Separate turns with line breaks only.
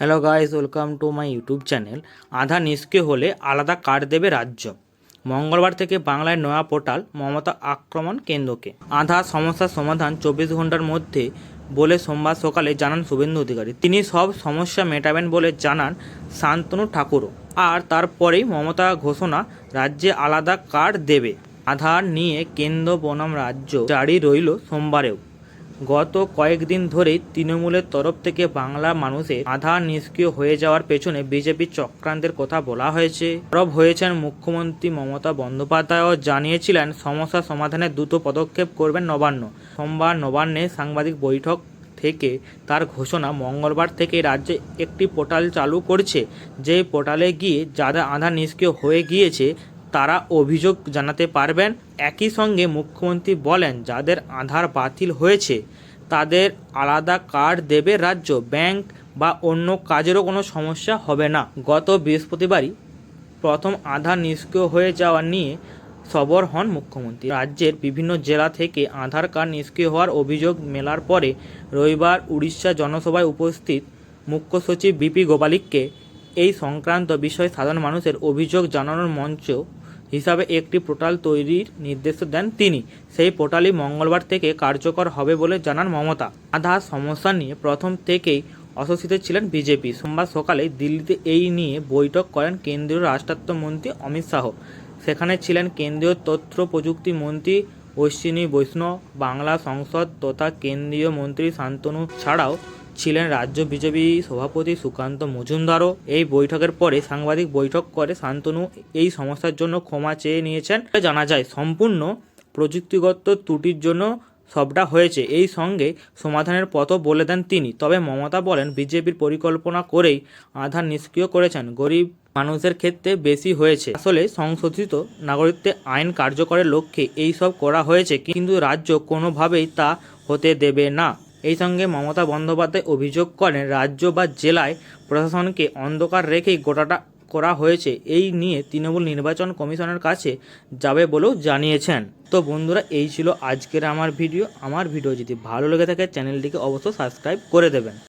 Hello guys welcome to my YouTube channel Aadhaar নিষ্ক্রিয় হলে আলাদা কার্ড দেবে রাজ্য। মঙ্গলবার থেকে বাংলায় নয়া পোর্টাল, মমতা আক্রমণ কেন্দ্রকে। আধার সমস্যার সমাধান চব্বিশ ঘণ্টার মধ্যে বলে সোমবার সকালে জানান শুভেন্দু অধিকারী। তিনি সব সমস্যা মেটাবেন বলে জানান শান্তনু ঠাকুরও। আর তারপরেই মমতা ঘোষণা, রাজ্যে আলাদা কার্ড দেবে। আধার নিয়ে কেন্দ্র, বনাম রাজ্য জারি রইল সোমবারেও। গত কয়েকদিন ধরেই তৃণমূলের তরফ থেকে বাংলা মানুষের আধা নিষ্ক্রিয় হয়ে যাওয়ার পেছনে বিজেপির চক্রান্তের কথা বলা হয়েছে। সরব হয়েছেন মুখ্যমন্ত্রী মমতা বন্দ্যোপাধ্যায়ও জানিয়েছিলেন, সমস্যা সমাধানে দ্রুত পদক্ষেপ করবেন নবান্ন। সোমবার নবান্নে সাংবাদিক বৈঠক থেকে তার ঘোষণা মঙ্গলবার থেকে রাজ্যে একটি পোর্টাল চালু করছে। যে পোর্টালে গিয়ে যাদের আধার নিষ্ক্রিয় হয়ে গিয়েছে তারা অভিযোগ জানাতে পারবেন। একই সঙ্গে মুখ্যমন্ত্রী বলেন, যাদের আধার বাতিল হয়েছে, তাদের আলাদা কার্ড দেবে রাজ্য, ব্যাংক বা অন্য কাজেরও কোনো সমস্যা হবে না। গত বৃহস্পতিবারই প্রথম আধার নিষ্ক্রিয় হয়ে যাওয়া নিয়ে সবর হন মুখ্যমন্ত্রী। রাজ্যের বিভিন্ন জেলা থেকে আধার কার্ড নিষ্ক্রিয় হওয়ার অভিযোগ মেলার পরে রবিবার উড়িষ্যা জনসভায় উপস্থিত মুখ্য সচিব বিপি গোপালিককে এই সংক্রান্ত বিষয়ে সাধারণ মানুষের অভিযোগ জানানোর মঞ্চ হিসাবে একটি পোর্টাল তৈরির নির্দেশ দেন তিনি। সেই পোর্টালই মঙ্গলবার থেকে কার্যকর হবে বলে জানান মমতা। আধার সমস্যা নিয়ে প্রথম থেকেই অস্বস্তিত ছিলেন বিজেপি। সোমবার সকালে দিল্লিতে এই নিয়ে বৈঠক করেন কেন্দ্রীয় রাষ্ট্রমন্ত্রী অমিত শাহ। সেখানে ছিলেন কেন্দ্রীয় তথ্য প্রযুক্তি মন্ত্রী অশ্বিনী বৈষ্ণব, বাংলা সংসদ তথা কেন্দ্রীয় মন্ত্রী শান্তনু ছাড়াও ছিলেন রাজ্য বিজেপি সভাপতি সুকান্ত মজুমদারও। এই বৈঠকের পরে সাংবাদিক বৈঠক করে শান্তনু এই সমস্যার জন্য ক্ষমা চেয়ে নিয়েছেন। জানা যায়, সম্পূর্ণ প্রযুক্তিগত ত্রুটির জন্য সবটা হয়েছে। এই সঙ্গে সমাধানের পথও বলে দেন তিনি। তবে মমতা বলেন, বিজেপির পরিকল্পনা করেই আধার নিষ্ক্রিয় করেছেন। গরিব মানুষের ক্ষেত্রে বেশি হয়েছে। আসলে সংশোধিত নাগরিকত্ব আইন কার্যকরের লক্ষ্যে এই সব করা হয়েছে। কিন্তু রাজ্য কোনোভাবেই তা হতে দেবে না। এই সঙ্গে মমতা বন্দ্যোপাধ্যায় অভিযোগ করেন, রাজ্য বা জেলায় প্রশাসনকে অন্ধকার রেখেই গোটাটা করা হয়েছে। এই নিয়ে তৃণমূল নির্বাচন কমিশনের কাছে যাবে বলেও জানিয়েছেন। তো বন্ধুরা, এই ছিল আজকের আমার ভিডিও। আমার ভিডিও যদি ভালো লেগে থাকে, চ্যানেলটিকে অবশ্যই সাবস্ক্রাইব করে দেবেন।